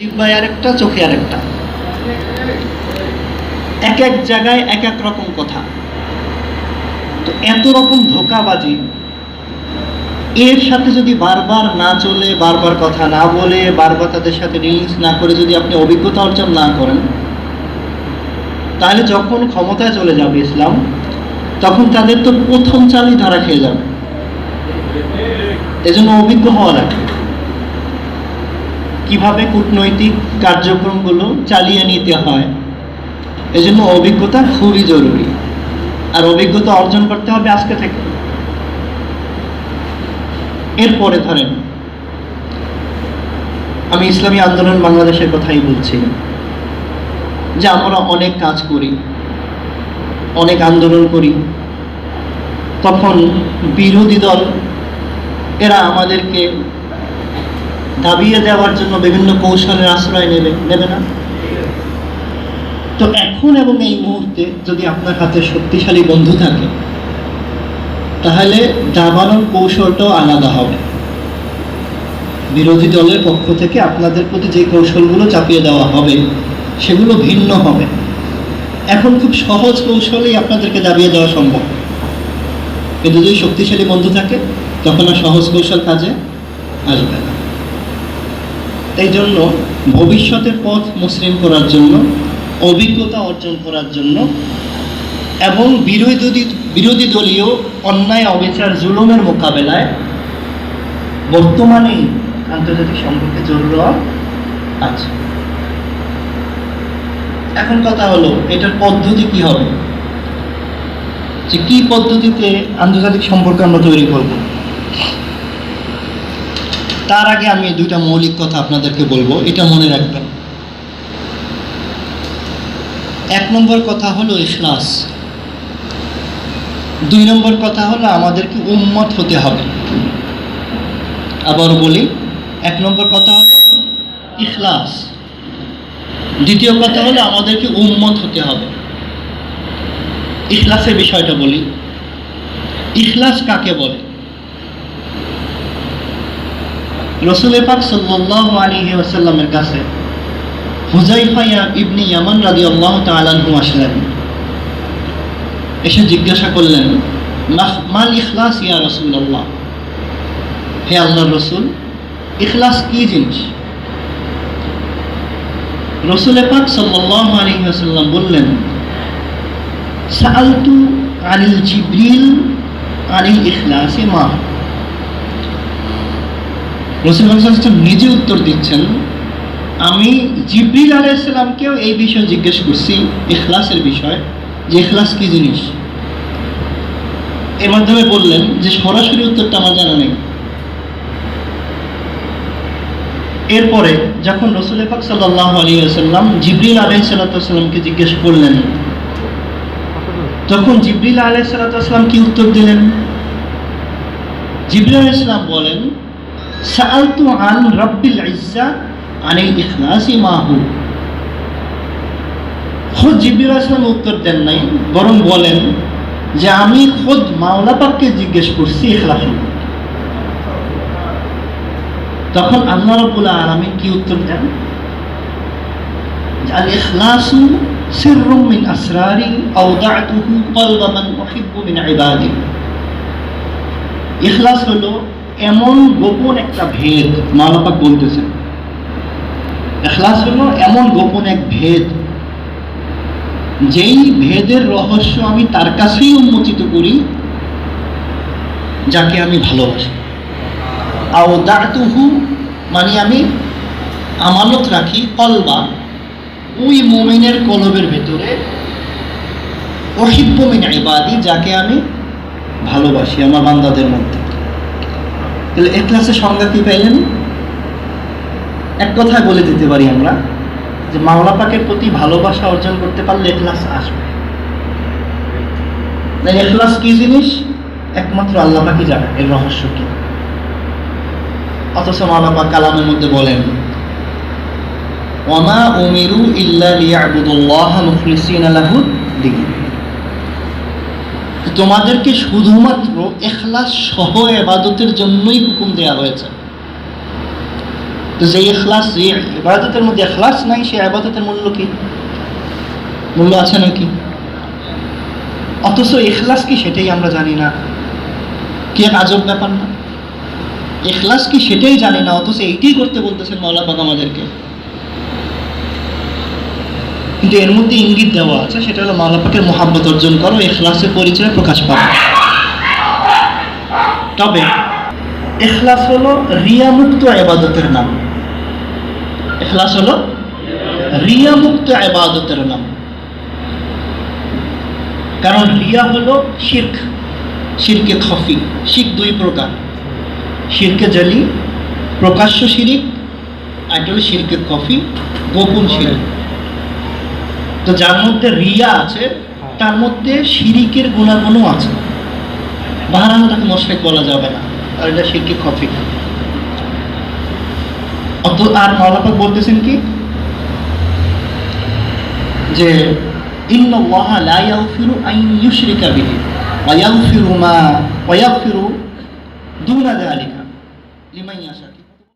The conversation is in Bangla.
জিব্বায় আরেকটা, চোখে আরেকটা। এক এক জায়গায় এক এক রকম কথা। তো এত রকম ধোকাবাজি। এর সাথে যদি বারবার না চলে, বারবার কথা না বলে, বারবার তাদের সাথে না করে যদি আপনি অভিজ্ঞতা অর্জন না করেন, তাহলে যখন ক্ষমতায় চলে যাবে ইসলাম, তখন তাদের তো প্রথম চালই ধরা খেয়ে যাবে। এজন্য অভিজ্ঞ হওয়া লাগবে। কীভাবে কূটনৈতিক কার্যক্রমগুলো চালিয়ে নিতে হয়? এজন্য অভিজ্ঞতা খুবই জরুরি। আর অভিজ্ঞতা অর্জন করতে হবে আজকে থেকে। এরপরে ধরেন, আমি ইসলামী আন্দোলন বাংলাদেশের কথাই বলছি, যে আমরা অনেক কাজ করি, অনেক আন্দোলন করি। তখন বিরোধী দল, এরা আমাদেরকে দাবিয়ে দেওয়ার জন্য বিভিন্ন কৌশলের আশ্রয় নেবে নেবে না? তো এখন এবং এই মুহূর্তে যদি আপনার হাতে শক্তিশালী বন্ধু থাকে, তাহলে দাবানোর কৌশলটাও আলাদা হবে। বিরোধী দলের পক্ষ থেকে আপনাদের প্রতি যে কৌশলগুলো চাপিয়ে দেওয়া হবে, সেগুলো ভিন্ন হবে। এখন খুব সহজ কৌশলেই আপনাদেরকে দাবিয়ে দেওয়া সম্ভব। কিন্তু যদি শক্তিশালী বন্ধু থাকে, তখন আর সহজ কৌশল কাজে আসবে না। এই জন্য ভবিষ্যতের পথ মসৃণ করার জন্য, অভিজ্ঞতা অর্জন করার জন্য এবং বিরোধী বিরোধী দলীয় অন্যায়, অবিচার, জুলুমের মোকাবেলায় বর্তমানে আন্তর্জাতিক সম্পর্কে জরুরি আছে। এখন কথা হলো, এটার পদ্ধতি কি হবে? যে কি পদ্ধতিতে আন্তর্জাতিক সম্পর্ক আমরা তৈরি করব? তার আগে আমি দুইটা মৌলিক কথা আপনাদেরকে বলব, এটা মনে রাখবেন। এক নম্বর কথা হলো ইখলাস। দুই নম্বর কথা হলো আমাদেরকে উম্মত হতে হবে। আবার বলি, এক নম্বর কথা হলো ইখলাস। দ্বিতীয় কথা হলো আমাদেরকে উম্মত হতে হবে। ইখলাসের বিষয়টা বলি। ইখলাস কাকে বলে? রসুল পাক সাল্লাহ আলী ওয়াসাল্লামের কাছে হুজাইফা ইবনি ইয়ামান রাদি আল্লাহ তালানহু আসলেন। এসে জিজ্ঞাসা করলেন "মাহ- মাল ইখলাস ইয়া রসুল হে আল্লাহ রসুল, ইখলাস কি জিনিস? রসুল পাক সাল্লাহ আলী ওয়াসাল্লাম বললেন, সাআলতু আনিল জিব্রিল আনিল ইখলাসি মা। রসুল হাসান নিজে উত্তর দিচ্ছেন। আমি জিব্রিল আলাইসাল্লামকেও এই বিষয়ে জিজ্ঞেস করছি এখলাসের বিষয়, যে এখলাস কি জিনিস? এর মাধ্যমে বললেন যে সরাসরি উত্তরটা আমার জানা নেই। এরপরে যখন রসুল পাক সাল্লাহ আলী আসাল্লাম জিব্রিল আলাই সাল্লাতামকে জিজ্ঞেস করলেন, তখন জিব্রিল আলাই সাল্লাতাম কি উত্তর দিলেন? জিব্রিল আলাইসাল্লাম বলেন সাআলতু আন রব্বিল ইজ্জা আনিল ইখলাসি মাহু খোদ জিব্রিল আসলাম উত্তর দেন নাই, বরং বলেন যে আমি খোদ মাওলা পাককে জিজ্ঞেস করছি ইখলাস তখন আল্লাহ রাব্বুল আলামিন কি উত্তর দেন? আল ইখলাসু সিররুম মিন আসরারি আওদাতুহু কলবা মান উহিব্বু মিন ইবাদি ইখলাস হলো এমন গোপন একটা ভেদ মাওলাপাক বলতেছেন। এখলাস হলো এমন গোপন এক ভেদ। যেই ভেদের রহস্য আমি তার কাছেই উন্মোচিত করি, যাকে আমি ভালোবাসি। আও দাতুহু মানে আমি আমানত রাখি কলবা, ওই মোমিনের কলবের ভেতরে। অহিব্য মিন ইবাদি, যাকে আমি ভালোবাসি আমার বান্দাদের মধ্যে। তাহলে এখলাসের সংজ্ঞা কি পাইলেন? এক কথায় বলে দিতে পারি আমরা যে মাওলা পাকের প্রতি ভালোবাসা অর্জন করতে পারলে এখলাস আসবে। এখলাস কি জিনিস? একমাত্র আল্লাহ পাকি জানে এর রহস্য কি। অথচ মাওলা পাক কালামের মধ্যে বলেন ওয়ামা উমিরু ইল্লা লিয়াবুদুল্লাহ মুখলিসিনা লাহু দ্বীন। তোমাদেরকে শুধুমাত্র এখলাস সহ এবাদতের জন্যই হুকুম দেয়া হয়েছে। তো যে এখলাস, যে এবাদতের মধ্যে এখলাস নাই, সে আবাদতের মূল্য কি? মূল্য আছে নাকি? অথচ এখলাস কি সেটাই আমরা জানি না। কি এক আজব ব্যাপার না? এখলাস কি সেটাই জানি না, অথচ এইটাই করতে বলতেছেন মাওলা পাক আমাদেরকে। কিন্তু এর মধ্যে ইঙ্গিত দেওয়া আছে, সেটা হলো মাওলা পাকের মোহাব্বত অর্জন করো এখলাসের পরিচয় প্রকাশ পাবে। তবে এখলাস হলো রিয়ামুক্ত আবাদতের নাম। এখলাস হলো রিয়ামুক্ত আবাদতের নাম। কারণ রিয়া হলো শির্ক, শিরকে খফি শিখ দুই প্রকার। শিরকে জালি, প্রকাশ্য শিরিক, আর হলো শিরকে কফি গোপন শিরিক। তো যার মধ্যে রিয়া আছে তার মধ্যে শিরিকের গুণাগুণও আছে। বাহারানো তাকে মোশরেক বলা যাবে না আর এটা শিরকে কফি অত আর মাওলাপাক বলতেছেন কি? যে ইন্ন ওয়াহা লা ইয়াগফিরু আন ইউশরিকা বিহি ওয়া ইয়াগফিরু মা ওয়া ইয়াগফিরু দুনা যালিকা লিমান ইয়াশা